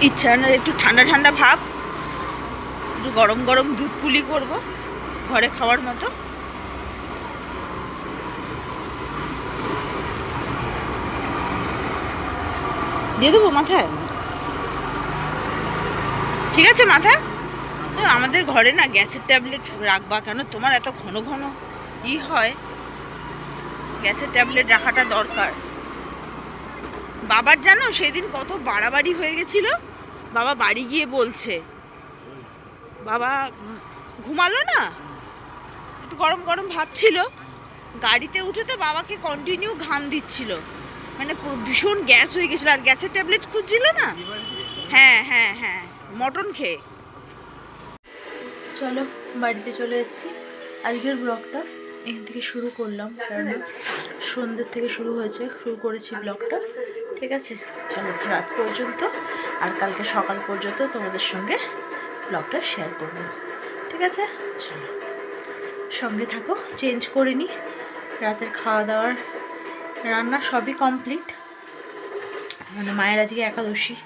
ইচ্ছা একটু ঠান্ডা ঠান্ডা ভাব। একটু গরম গরম দুধ পুলি করব, ঘরে খাওয়ার মতো। দিয়ে দেবো মাথায়? ঠিক আছে মাথায়? তো আমাদের ঘরে না গ্যাসের ট্যাবলেট রাখবা কেন? তোমার এত ঘন ঘন ই হয়। গ্যাসের ট্যাবলেট রাখাটা দরকার। বাবার জানো সেদিন কত বাড়াবাড়ি হয়ে গেছিল? বাবা বাড়ি গিয়ে বলছে, বাবা, ঘুমালো না? একটু গরম গরম ভাবছিল গাড়িতে উঠে তো বাবাকে কন্টিনিউ ঘাম দিচ্ছিল। মানে ভীষণ গ্যাস হয়ে গেছিল। আর গ্যাসের ট্যাবলেট খুঁজছিল না? হ্যাঁ হ্যাঁ হ্যাঁ মটন খেয়ে। চলো বাড়িতে চলে এসেছি। আজকের ব্লগটা এখান থেকে শুরু করলাম কারণ সন্ধ্যের থেকে শুরু হয়েছে, শুরু করেছি ব্লগটা। ঠিক আছে? চলো, রাত পর্যন্ত আর কালকে সকাল পর্যন্ত তোমাদের সঙ্গে ব্লগটা শেয়ার করব। ঠিক আছে? চলো, সঙ্গে থাকো চেঞ্জ করে নিই রাতের খাওয়া দাওয়ার রান্না সবই কমপ্লিট মানে মায়ের আজকে একাদশী।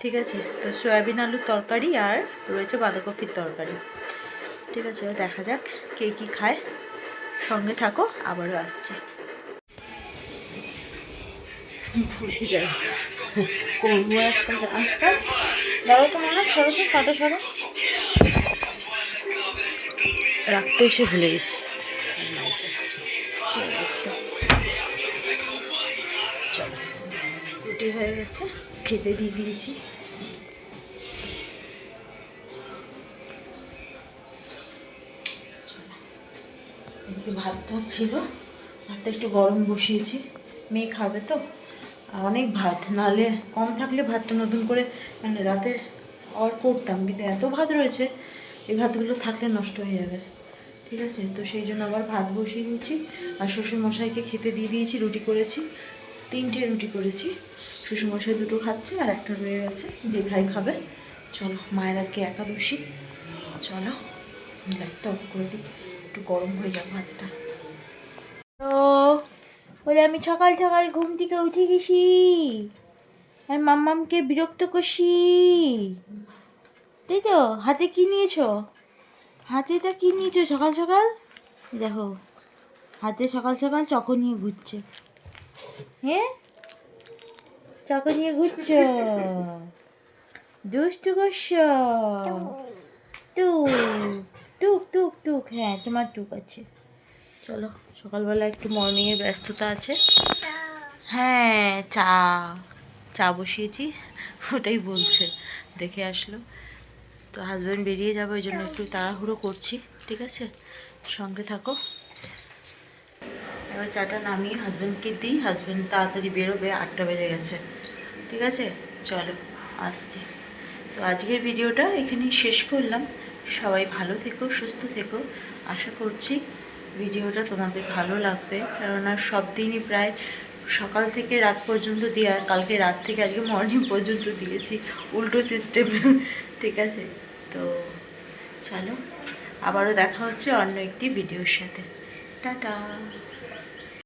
ঠিক আছে? তো সয়াবিন আলুর তরকারি আর রয়েছে বাঁধাকপির তরকারি। ঠিক আছে? দেখা যাক কে কী খায়। সঙ্গে থাকো, আবারও আসছে। তো মনে সরো রাখতে এসে ভুলে গেছি। চলো, রুটি হয়ে গেছে, খেতে দিয়ে দিয়েছি। এদিকে ভাতটা ছিল, ভাতটা একটু গরম বসিয়েছি। মেয়ে খাবে তো? অনেক ভাত, নাহলে কম থাকলে ভাতটা নতুন করে মানে রাতে আর করতাম, কিন্তু এত ভাত রয়েছে, এই ভাতগুলো থাকলে নষ্ট হয়ে যাবে। ঠিক আছে? তো সেই জন্য আবার ভাত বসিয়ে দিয়েছি, আর শ্বশুরমশাইকে খেতে দিয়ে দিয়েছি, রুটি করেছি, তিনটে রুটি করেছি। শ্বশুরমশাই দুটো খাচ্ছে আর একটা রয়ে গেছে, যে ভাই খাবে। চলো, মায়ের আজকে একাদশী। চলো। লাইটটা অফ করে দিই। একটু গরম হয়ে ও বলে আমি সকাল সকাল ঘুম থেকে উঠে গেছি। আর মাম্মামকে বিরক্ত করছি। তাই তো হাতে কি নিয়েছো? হাতেটা কি নিয়েছো সকাল সকাল? দেখো হাতে সকাল সকাল চকো নিয়ে ঘুরছে। হ্যাঁ? চকো নিয়ে ঘুরছ? দুষ্টু করছ? টুক টুক টুক টুক হ্যাঁ তোমার টুক আছে। চলো, সকালবেলা একটু মর্নিংয়ে ব্যস্ততা আছে। হ্যাঁ চা চা বসিয়েছি, ওটাই বলছে, দেখে আসলো। তো হাজব্যান্ড বেরিয়ে যাবে, ওই জন্য একটু তাড়াহুড়ো করছি, ঠিক আছে? সঙ্গে থাকো। এবার চাটা নামিয়ে হাজব্যান্ডকে দিই হাজব্যান্ড তাড়াতাড়ি বেরোবে, আটটা বেজে গেছে, ঠিক আছে? চলো, আসছি। তো আজকের ভিডিওটা এখানেই শেষ করলাম। সবাই ভালো থেকো, সুস্থ থেকো। আশা করছি ভিডিওটা তোমাদের ভালো লাগবে। কেননা সব দিনই প্রায় সকাল থেকে রাত পর্যন্ত দিয়ে, আর কালকে রাত থেকে আজকে মর্নিং পর্যন্ত দিয়েছি। উল্টো সিস্টেম ঠিক আছে? তো চলো, আবারও দেখা হচ্ছে অন্য একটি ভিডিওর সাথে। টাটা!